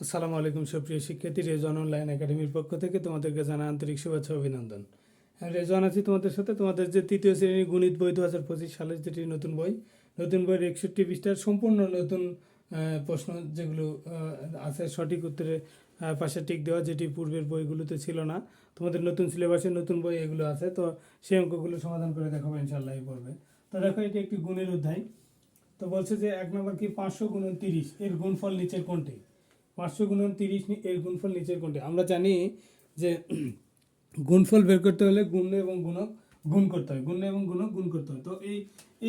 আসসালামু আলাইকুম সুপ্রিয় শিক্ষার্থী রেজন অনলাইন একাডেমির পক্ষ থেকে তোমাদেরকে জানা আন্তরিক শুভেচ্ছা অভিনন্দন। হ্যাঁ, রেজন আছি তোমাদের সাথে। তোমাদের যে তৃতীয় শ্রেণির গণিত বই দু হাজার পঁচিশ সালের যেটি নতুন বই নতুন বইয়ের একষট্টি পৃষ্ঠার সম্পূর্ণ নতুন প্রশ্ন যেগুলো আছে সঠিক উত্তরের আহ, পাশে টিক দেওয়া যেটি পূর্বের বইগুলোতে ছিল না। তোমাদের নতুন সিলেবাসের নতুন বই এগুলো আছে তো সেই অঙ্কগুলো সমাধান করে দেখাবো ইনশাল্লাহ পর্বে। তো দেখো এটি একটি গুণের অধ্যায়। তো বলছে যে এক নম্বর কি পাঁচশো গুণন তিরিশ এর গুণফল নিচের কোনটি? পাঁচশো গুণন তিরিশ এর গুণফল নিচের কোনটি আমরা জানি যে গুণফল বের করতে হলে গুণ এবং গুণক গুণ করতে হয়। গুণ এবং গুণক গুণ করতে হয়। তো এই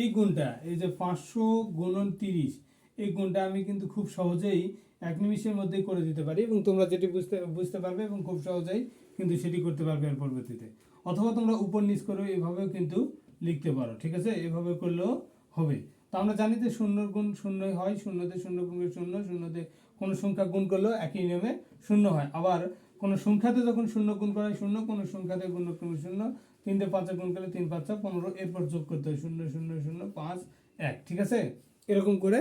এই গুণটা, এই যে পাঁচশো গুণন তিরিশ, এই গুণটা আমি কিন্তু খুব সহজেই এক নিমিষের মধ্যেই করে দিতে পারি এবং তোমরা যেটি বুঝতে বুঝতে পারবে এবং খুব সহজেই কিন্তু সেটি করতে পারবে এর পরবর্তীতে। অথবা তোমরা উপর নিচ করে এভাবেও কিন্তু লিখতে পারো। ঠিক আছে? এভাবে করলেও হবে। তো আমরা জানি যে শূন্যর গুণ শূন্যই হয়, শূন্যতে শূন্য গুণ শূন্য, শূন্যতে কোনো সংখ্যা গুণ করলেও একই নিয়মে শূন্য হয়। আবার কোনো সংখ্যাতে যখন শূন্য গুণ করা হয়, শূন্য, কোনো সংখ্যাতে গুণ করলে শূন্য তিনটে পাঁচে গুণ করলে তিন, পাঁচা পনেরো, এরপর যোগ করতে হয় শূন্য শূন্য শূন্য, পাঁচ, এক, ঠিক আছে? এরকম করে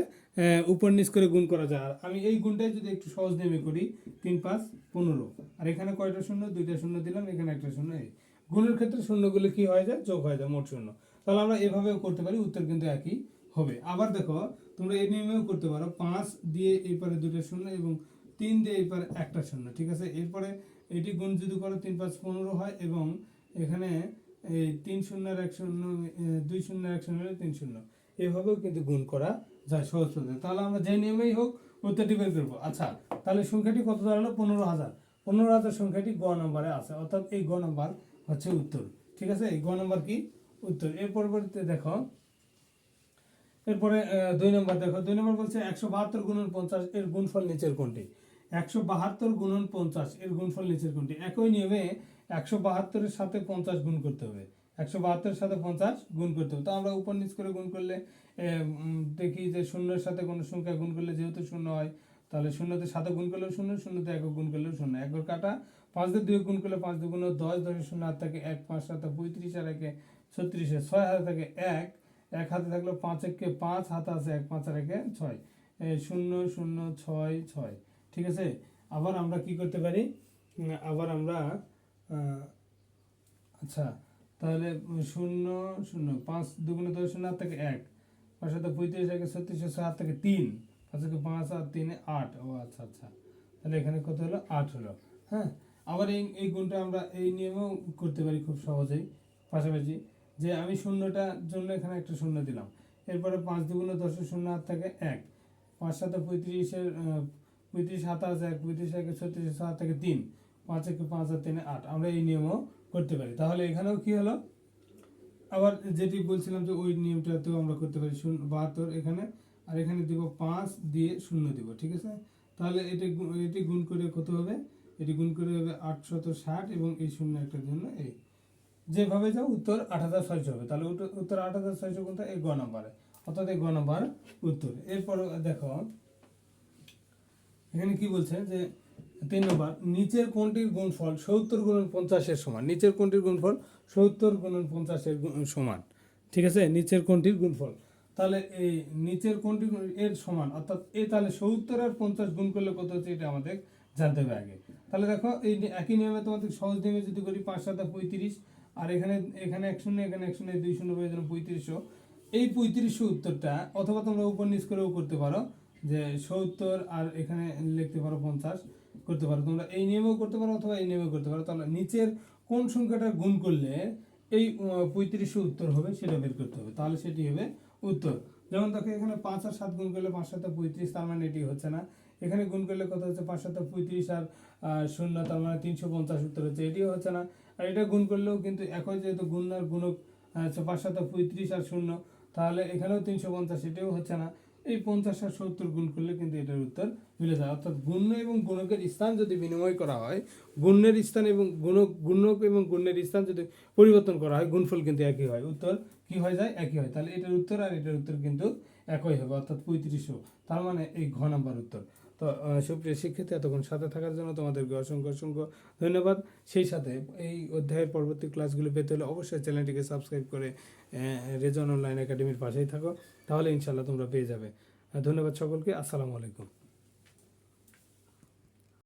উপর নিচ করে গুণ করা যায়। আর আমি এই গুণটাই যদি একটু সহজ নেমে করি, তিন, পাঁচ, পনেরো। আর এখানে কয়টা শূন্য? দুইটা শূন্য দিলাম, এখানে একটা শূন্য, এই। গুণের ক্ষেত্রে শূন্যগুলো কি হয়ে যায়? যোগ হয়ে যায়, মোট শূন্য। তাহলে আমরা এভাবেও করতে পারি, উত্তর কিন্তু একই। হবে। আবার দেখো, তোমরা এই নিয়মেও করতে পারো, পাঁচ দিয়ে এই পারে দুটো শূন্য এবং তিন দিয়ে এই পারে একটা শূন্য, ঠিক আছে? এরপরে এটি গুণ যদি করো, তিন পাঁচ পনেরো হয় এবং এখানে এই তিন শূন্যের এক শূন্য দুই শূন্যের এক শূন্য, তিন শূন্য। এভাবেও কিন্তু গুণ করা যায় সহজ পদ্ধতি তাহলে আমরা যে নিয়মেই হোক উত্তরটি বের করব। আচ্ছা তাহলে সংখ্যাটি কত দাঁড়াল? পনেরো হাজার। পনেরো হাজার সংখ্যাটি গ নম্বরে আছে, অর্থাৎ এই গ নম্বর হচ্ছে উত্তর, ঠিক আছে? এই গ নম্বর কি? উত্তর। এর পরবর্তীতে দেখো এরপরে দুই নম্বর দেখো, দুই নম্বর বলছে একশো বাহাত্তর গুণন পঞ্চাশ এর গুণফল নিচের কোনটি? একশো বাহাত্তর গুণন পঞ্চাশ এর গুণফল নিচের কোনটি? একই নিয়মে একশো বাহাত্তরের সাথে পঞ্চাশ গুণ করতে হবে। একশো বাহাত্তরের সাথে পঞ্চাশ গুণ করতে হবে। তো আমরা উপর নিচ করে গুণ করলে দেখি যে শূন্যের সাথে কোনো সংখ্যা গুণ করলে যেহেতু শূন্য হয়, তাহলে শূন্যতে সাথে গুণ করলেও শূন্য, শূন্যতে একক গুণ করলেও শূন্য। একর কাটা, পাঁচ দিয়ে দুই গুণ করলে পাঁচ দুগুণ দশ দশের শূন্য হাত থাকে এক, পাঁচ সাথে পঁয়ত্রিশ আর একে ছত্রিশে ছয় হাতে থাকে এক। এক হাতে থাকল পাঁচ একে পাঁচ, হাতে আছে এক, পাঁচ আর একে ছয়। শূন্য শূন্য, ছয় ছয়। ঠিক আছে? আবার আমরা কি করতে পারি? আবার আমরা আচ্ছা তাহলে শূন্য শূন্য, পাঁচ দুগুণে দশ শূন্য থেকে এক। পাঁচ সাথে পঁয়ত্রিশ, একে ছত্রিশ হাত থেকে তিন। পাঁচ থেকে পাঁচ আর তিনে, আট। ও আচ্ছা আচ্ছা। তাহলে এখানে কত হলো? আট হলো। হ্যাঁ? আবার এই এই গুণটা আমরা এই নিয়মেও করতে পারি খুব সহজেই, পাশাপাশি। যে আমি শূন্যটার জন্য এখানে একটা শূন্য দিলাম। এরপরে পাঁচ দুগুণে দশের শূন্য হাত থেকে এক। পাঁচ সাথে পঁয়ত্রিশের পঁয়ত্রিশ আছে এক, পঁয়ত্রিশ একে ছত্রিশ হাত থেকে তিন। পাঁচ একে পাঁচ আর তিনে আট। আমরা এই নিয়মও করতে পারি। তাহলে এখানেও কি হলো? আবার যেটি বলছিলাম যে ওই নিয়মটাতেও আমরা করতে পারি। শূন্য, বাহাত্তর এখানে, আর এখানে দিব পাঁচ দিয়ে শূন্য দিব, ঠিক আছে? তাহলে এটি এটি গুণ করে কত হবে? এটি গুণ করে হবে আটশত ষাট এবং এই শূন্য একটার জন্য এই। যেভাবে যাও, উত্তর আট হাজার ছয়শো হবে। তাহলে উত্তর- আট হাজার ছয়শো কোনটা? এই গ নম্বরে। অর্থাৎ এই গ নম্বর উত্তর। এরপর দেখো, এখানে কি বলছে যে, তিন নম্বর, নিচের কোনটির গুণফল সত্তর গুণন পঞ্চাশের সমান? নিচের কোনটির গুণফল সত্তর গুণন পঞ্চাশের সমান? ঠিক আছে? নিচের কোনটির গুণফল? তাহলে এই নিচের কোনটি এর সমান? অর্থাৎ এ তাহলে সত্তর আর পঞ্চাশ গুণ করলে কত হচ্ছে? এটা আমাদের জানতে হবে আগে। তাহলে দেখো, এই একই নিয়মে তোমাদের সহজ নিয়মে যদি করি, পাঁচ সাথে পঁয়ত্রিশ আর এখানে এখানে এক শূন্য, এখানে এক শূন্য দুই শূন্য পেয়ে পঁয়ত্রিশশো। এই পঁয়ত্রিশশো উত্তরটা, অথবা তোমরা উপর নিচ করেও করতে পারো, যে সত্তর আর এখানে লিখতে পারো পঞ্চাশ, করতে পারো। তোমরা এই নিয়মেও করতে পারো অথবা এই নিয়মেও করতে পারো। তাহলে নিচের কোন সংখ্যাটা গুণ করলে এই পঁয়ত্রিশশো উত্তর হবে সেটা বের করতে হবে। তাহলে সেটি হবে উত্তর। যেমন দেখো, এখানে পাঁচ আর সাত গুণ করলে পাঁচ সাথে পঁয়ত্রিশ, তার মানে এটি হচ্ছে না। এখানে গুণ করলে কত হচ্ছে? পাঁচ সাথে পঁয়ত্রিশ আর শূন্য, তার মানে তিনশো পঞ্চাশ উত্তর হচ্ছে। এটিও হচ্ছে না। আর এটা গুণ করলেও কিন্তু একই যেহেতু গুণ আর গুণক হচ্ছে পাঁচ সাথে পঁয়ত্রিশ আর শূন্য, তাহলে এখানেও তিনশো পঞ্চাশ, এটাও হচ্ছে না। এই পঞ্চাশ আর সত্তর গুণ করলে কিন্তু এটার উত্তর মিলে যায়। অর্থাৎ গুণ্য এবং গুণকের স্থান যদি বিনিময় করা হয় গুণ্যের স্থান এবং গুণক গুণক এবং গুণ্যের স্থান যদি পরিবর্তন করা হয়, গুণফল কিন্তু একই হয়। উত্তর কি হয়ে যায়? একই হয়। তাহলে এটার উত্তর আর এটার উত্তর কিন্তু একই হবে, অর্থাৎ পঁয়ত্রিশশো। তার মানে এই ঘ নাম্বার উত্তর। তো সুপ্রিয় শিক্ষিত এতক্ষণ সাথে থাকার জন্য তোমাদেরকে অসংখ্য অসংখ্য ধন্যবাদ। সেই সাথে এই অধ্যায়ের পরবর্তী ক্লাসগুলো পেতে হলে অবশ্যই চ্যানেলটিকে সাবস্ক্রাইব করে রেজন অনলাইন একাডেমির পাশেই থাকো। তাহলে ইনশাল্লাহ তোমরা পেয়ে যাবে। ধন্যবাদ সকলকে। আসসালামু আলাইকুম।